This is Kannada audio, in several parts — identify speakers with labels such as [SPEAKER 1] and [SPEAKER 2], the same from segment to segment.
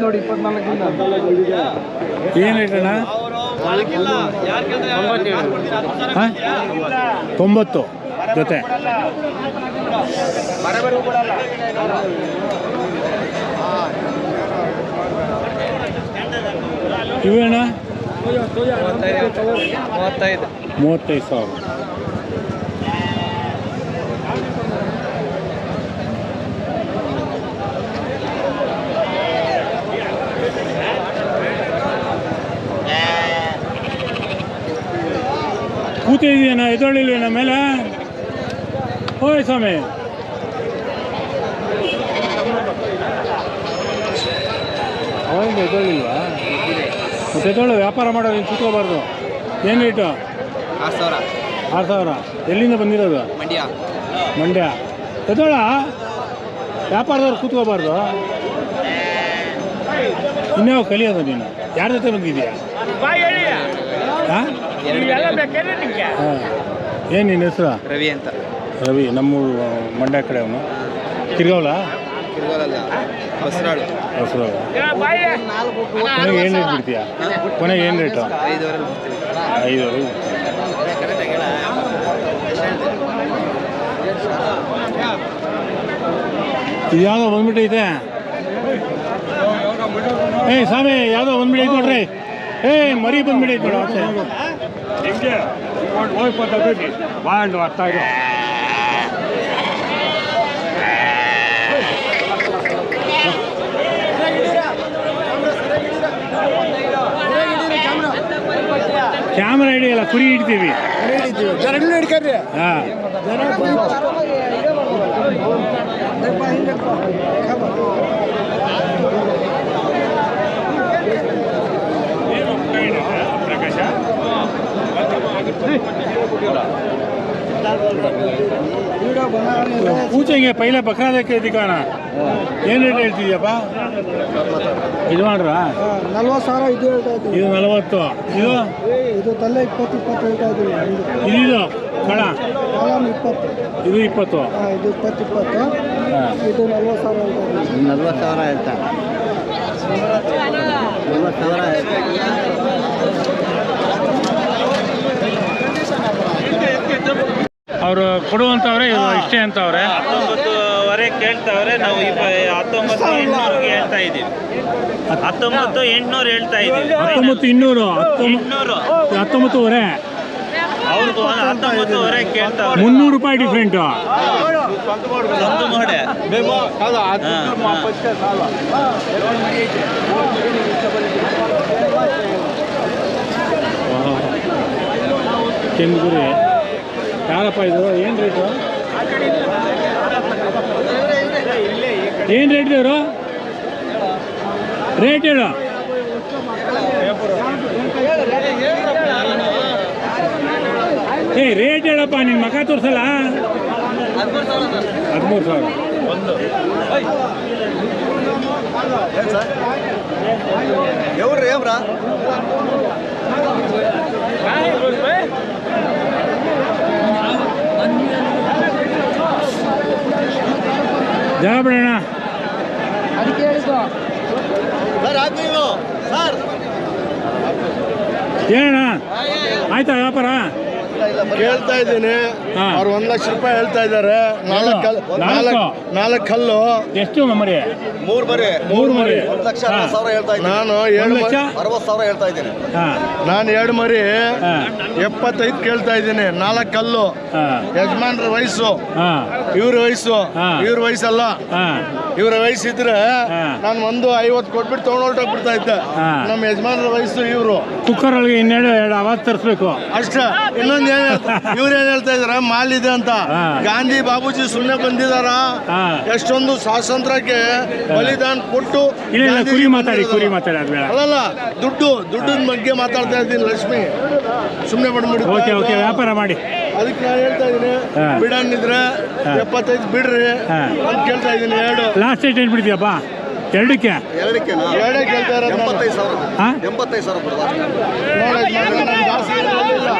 [SPEAKER 1] ನೋಡಿ ಇಪ್ಪತ್ನಾಲ್ಕರಿಂದ
[SPEAKER 2] ಏನು ಹಾಂ ತೊಂಬತ್ತು ಜೊತೆ. ಇವೇಣ
[SPEAKER 1] ಮೂವತ್ತೈದು
[SPEAKER 2] ಮೂವತ್ತೈದು ಸಾವಿರ ಕೂತಿದೆಯಣ್ಣ ಎದೊಳಿಲ್ವೇನ ಮೇಲೆ ಓಯ್ ಸ್ವಾಮಿ ಅವಾಗಿಂದ ಎದೊಳಿಲ್ವಾ ಮತ್ತೆ ಎದೊಳು ವ್ಯಾಪಾರ ಮಾಡೋದು ನೀನು ಕೂತ್ಕೋಬಾರ್ದು ಏನು ರೇಟು
[SPEAKER 1] ಆರು ಸಾವಿರ.
[SPEAKER 2] ಆರು ಸಾವಿರ. ಎಲ್ಲಿಂದ ಬಂದಿರೋದು?
[SPEAKER 1] ಮಂಡ್ಯ.
[SPEAKER 2] ಮಂಡ್ಯ. ಎದೋಳ ವ್ಯಾಪಾರದವ್ರು ಕೂತ್ಕೋಬಾರ್ದು. ಇನ್ಯಾವ ಕಲಿಯೋದು ನೀನು. ಯಾರ ಜೊತೆ ಬಂದಿದ್ಯಾ ಹಾಂ. ಏನು ನಿನ್ನ ಹೆಸರು?
[SPEAKER 1] ರವಿ ಅಂತ.
[SPEAKER 2] ರವಿ ನಮ್ಮೂರು ಮಂಡ್ಯ ಕಡೆ ಅವನು. ತಿರ್ಗವಲ?
[SPEAKER 1] ಕಿರ್ಗೋಲಲ್ಲ ಬಸರಾಳು.
[SPEAKER 2] ಕೊನೆಗೆ ಏನು ರೇಟ್ ಬಿಡ್ತೀಯಾ? ಕೊನೆಗೆ ಏನು ರೇಟು
[SPEAKER 1] ಐದುವರೆ
[SPEAKER 2] ಇದು ಯಾವುದೋ ಬಂದ್ಬಿಟ್ಟೈತೆ ಏ ಸ್ವಾಮಿ ಯಾವುದೋ ಬಂದ್ಬಿಟ್ಟೈತೆ ನೋಡ್ರಿ. ಏ ಮರಿ ಬಂದ್ಬಿಡೈತೆ ನೋಡು ಆಚೆ.
[SPEAKER 3] ಹೆಂಗೆ ಬಾಂಡ್ ಬರ್ತಾ
[SPEAKER 2] ಕುರಿ ಹಿಡ್ತೀವಿ. ಹಾಂ.
[SPEAKER 3] ಪ್ರಕಾಶ
[SPEAKER 2] ಪೂಜೆಗೆ ಪೈಲೆ ಬಕ್ರ ದೇखे ದಿಕ್ಕಾಣ ಏನು ರೇಟ್ ಹೇಳ್ತಿದ್ಯಪ್ಪ? ಇದು ಮಾಡ್ರ?
[SPEAKER 4] ನಲ್ವತ್ತು ಸಾವಿರ ಇದು ಹೇಳ್ತಾ ಇದ್ದೀವಿ
[SPEAKER 2] ಇದು ನಲವತ್ತು. ಇದು?
[SPEAKER 4] ಇದು? ತಲೆ ಇಪ್ಪತ್ತು ಇಪ್ಪತ್ತು ಹೇಳ್ತಾ ಇದ್ದೀವಿ
[SPEAKER 2] ಇದು ಕಳ
[SPEAKER 4] ಇಪ್ಪತ್ತು.
[SPEAKER 2] ಇದು ಇಪ್ಪತ್ತು
[SPEAKER 4] ಇದು ಇಪ್ಪತ್ತು ಇಪ್ಪತ್ತು ಇದು ನಲ್ವತ್ತು ಸಾವಿರ ಹೇಳ್ತಾ.
[SPEAKER 1] ನಲ್ವತ್ತು ಸಾವಿರ ಹೇಳ್ತಾ. ನಲ್ವತ್ತು ಸಾವಿರ
[SPEAKER 2] ಕೊಡುವಂತವ್ರೆ ಇದು ಇಷ್ಟೇ ಅಂತವ್ರೆ.
[SPEAKER 5] ಹತ್ತೊಂಬತ್ತುವರೆ ಕೇಳ್ತಾವ್ರೆ ನಾವು ಇಪ್ಪ ಹತ್ತೊಂಬತ್ತು ಎಂಟ್ನೂರಿಗೆ ಹೇಳ್ತಾ ಇದ್ದೀವಿ. ಹತ್ತೊಂಬತ್ತು ಎಂಟ್ನೂರು ಹೇಳ್ತಾ ಇದ್ದೀವಿ.
[SPEAKER 2] ಹತ್ತೊಂಬತ್ತು ಇನ್ನೂರು
[SPEAKER 5] ಇನ್ನೂರು
[SPEAKER 2] ಹತ್ತೊಂಬತ್ತುವರೆ
[SPEAKER 5] ಅವ್ರಿಗೆ ಒಂದು ಹತ್ತೊಂಬತ್ತುವರೆ ಕೇಳ್ತಾವ್ರೆ.
[SPEAKER 2] ಮುನ್ನೂರು ರೂಪಾಯಿ ಡಿಫ್ರೆಂಟು
[SPEAKER 5] ಮೋಡೆ.
[SPEAKER 2] ಕೆಂಗುರಿ ಯಾರಪ್ಪ ಇದು? ಏನು ರೇಟು ಏನು ರೇಟ್ ಇವರು ರೇಟ್ ಹೇಳು. ಏ ರೇಟ್ ಹೇಳಪ್ಪ ನಿನ್ನ ಮಗ ತೋರಿಸಲ್ಲ? ಹದಿಮೂರು ಸಾವಿರ.
[SPEAKER 1] ಎವ್ರ ಎವ್ರ
[SPEAKER 2] ಬಿಡೋಣ
[SPEAKER 4] ಅದಕ್ಕೆ ಹೇಳಿದ್ದು.
[SPEAKER 1] ಸರ್ ಆಗ್ತೀವಿ ಸರ್.
[SPEAKER 2] ಏನಣ್ಣ ಆಯ್ತಾ ವ್ಯಾಪಾರ?
[SPEAKER 6] ಕೇಳ್ತಾ ಇದ್ದೀನಿ. ಅವ್ರು ಒಂದ್ ಲಕ್ಷ ರೂಪಾಯಿ ಹೇಳ್ತಾ ಇದ್ದಾರೆ. ನಾಲ್ಕು
[SPEAKER 2] ನಾಲ್ಕು?
[SPEAKER 6] ಕಲ್ಲು
[SPEAKER 2] ಎಷ್ಟು ಮರಿ
[SPEAKER 1] ಮೂರು ಮರಿ
[SPEAKER 2] ಮೂರು ಮರಿ.
[SPEAKER 1] ಒಂದು ಲಕ್ಷ ಸಾವಿರ ಹೇಳ್ತಾ ಇದ್ದೀನಿ.
[SPEAKER 6] ನಾನು ಎರಡು
[SPEAKER 2] ಲಕ್ಷ?
[SPEAKER 1] ಅರವತ್ತು ಸಾವಿರ ಹೇಳ್ತಾ ಇದ್ದೀನಿ.
[SPEAKER 6] ನಾನು ಎರಡು ಮರಿ ಎಪ್ಪತ್ತೈದು ಕೇಳ್ತಾ ಇದ್ದೀನಿ. ನಾಲ್ಕು ಕಲ್ಲು. ಯಜಮಾನ್ರ ವಯಸ್ಸು. ಇವ್ರ ವಯಸ್ಸು. ಇವ್ರ ವಯಸ್ಸಲ್ಲ. ಇವ್ರ ವಯಸ್ಸಿದ್ರೆ
[SPEAKER 2] ಇದ್ರೆ
[SPEAKER 6] ನಾನು ಒಂದು ಐವತ್ತು ಕೊಟ್ಬಿಟ್ಟು ತೊಗೊಂಡು ಹೊರಟೋಗ್ಬಿಡ್ತಾ ಇದ್ದೆ. ನಮ್ಮ ಯಜಮಾನರ ವಯಸ್ಸು ಇವರು.
[SPEAKER 2] ಕುಕ್ಕರ್ ಒಳಗೆ ಇನ್ನೆರಡು ಎರಡು ಅವಾಗ ತರಿಸ್ಬೇಕು.
[SPEAKER 6] ಅಷ್ಟೇ. ಇನ್ನೊಂದು ಏನ್ ಇವ್ರು ಏನ್ ಹೇಳ್ತಾ ಇದಾರೆ? ಮಾಲ್ ಇದೆ ಅಂತ. ಗಾಂಧಿ ಬಾಬೂಜಿ ಸುಮ್ಮನೆ ಬಂದಿದಾರ. ಎಷ್ಟೊಂದು ಸ್ವಾತಂತ್ರ್ಯಕ್ಕೆ ಬಲಿದಾನ ಕೊಟ್ಟು
[SPEAKER 2] ಕುರಿ ಮಾತಾಡಿ. ಕುರಿ ಮಾತಾಡಿ
[SPEAKER 6] ಅಲ್ಲಲ್ಲ ದುಡ್ಡು ದುಡ್ಡಿನ ಬಗ್ಗೆ ಮಾತಾಡ್ತಾ ಇದ್ದೀನಿ ಲಕ್ಷ್ಮಿ. ಸುಮ್ಮನೆ
[SPEAKER 2] ಓಕೆ ಓಕೆ ವ್ಯಾಪಾರ ಮಾಡಿ.
[SPEAKER 6] ಅದಕ್ಕೆ ನಾನು ಹೇಳ್ತಾ ಇದ್ದೀನಿ
[SPEAKER 2] ಬಿಡಂಗಿದ್ರೆ.
[SPEAKER 6] ಎಪ್ಪತ್ತೈದು ಬಿಡ್ರಿ. ಅಂತ ಕೇಳ್ತಾ ಇದ್ದೀನಿ ಎರಡು.
[SPEAKER 2] ಲಾಸ್ಟ್ ಡೇಟ್ ಏನು ಬಿಡ್ತೀಯಪ್ಪ? ಎರಡಕ್ಕೆ?
[SPEAKER 1] ಎರಡಕ್ಕೆನಾ
[SPEAKER 6] ಎರಡೇ ಕೇಳ್ತಾ ಇರೋದು ನಾನು.
[SPEAKER 1] ಎಂಬತ್ತೈದು ಸಾವಿರ.
[SPEAKER 2] ಹಾಂ?
[SPEAKER 1] ಎಂಬತ್ತೈದು ಸಾವಿರ ಕೊಡೋದು
[SPEAKER 6] ನೋಡಿ ಯಜಮಾನ್ರೆ, ನಾನು ಜಾಸ್ತಿ ಹೇಳೋದಿಲ್ಲ.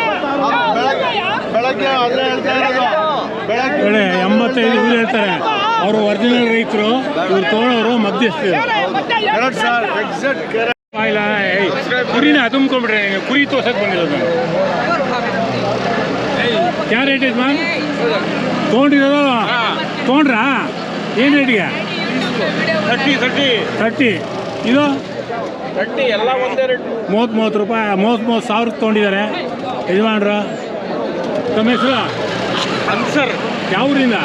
[SPEAKER 6] ಬೆಳಗ್ಗೆ ಹೇಳ್ತಾ ಇರೋದು. ಬೆಳಗ್ಗೆ
[SPEAKER 2] ಹೇಳಿ ಎಂಬತ್ತೈದು ಇವ್ರು ಹೇಳ್ತಾರೆ. ಅವರು ಒರಿಜಿನಲ್ ರೈತರು ಇವ್ರು ತೊಗೊಳೋರು ಮಧ್ಯಸ್ಥರು.
[SPEAKER 6] ಸರ್ ಎಕ್ಸಾಕ್ಟ್
[SPEAKER 2] ಇಲ್ಲ ಏಯ್, ಕುರಿನ ತುಂಬ್ಕೊಂಡ್ಬಿಟ್ರೆ ಕುರಿ ತೋರ್ಸಕ್ ಬಂದಿರೋದು. ನಾನು ಕ್ಯಾ ರೇಟ್ ಇದೆ ಮ್ಯಾಮ್ ತೊಗೊಂಡಿರೋದು ತೊಗೊಂಡ್ರಾ ಏನು ರೇಟಿಗೆ
[SPEAKER 5] ತರ್ಟಿ ತರ್ಟಿ
[SPEAKER 2] ತರ್ಟಿ ಇದು?
[SPEAKER 5] ತರ್ಟಿ ಎಲ್ಲ ಒಂದೇ ರೇಟ್
[SPEAKER 2] ಮೂವತ್ತು ಮೂವತ್ತು ರೂಪಾಯಿ ಮೂವತ್ತು ಮೂವತ್ತು ಸಾವಿರಕ್ಕೆ ತೊಗೊಂಡಿದ್ದಾರೆ. ಯಜಮಾನ್ರು ತಮ್ಮ ಹೆಸರು?
[SPEAKER 5] ಅನ್ಸರ್
[SPEAKER 2] ಯಾವ ಊರಿಂದ?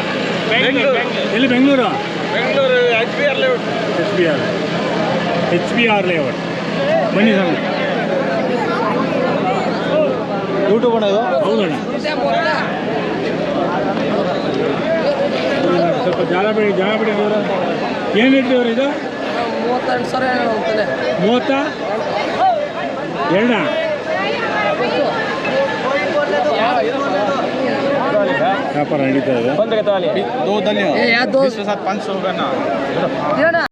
[SPEAKER 5] ಬೆಂಗಳೂರು
[SPEAKER 2] ಎಲ್ಲಿ Bengaluru?
[SPEAKER 5] Bengaluru H B R layout
[SPEAKER 2] H B R H B R layout ಬನ್ನಿ ಸ್ವಾಮಿ
[SPEAKER 1] ಯೂಟ್ಯೂಬ್ ಅಣ್ಣ. ಇದು
[SPEAKER 2] ಹೌದಣ್ಣ ಸ್ವಲ್ಪ ಜಾಲ ಬಿಡಿ ಜಾಲ ಬಿಡಿ ಏನು ಇಟ್ಟಿವ್ರು ಇದು?
[SPEAKER 4] ಮೂವತ್ತೆರಡು ಸಾವಿರ
[SPEAKER 2] ಮೂವತ್ತ? ಎರಡ? ವ್ಯಾಪಾರ ನಡೀತಾ ಇದೆ.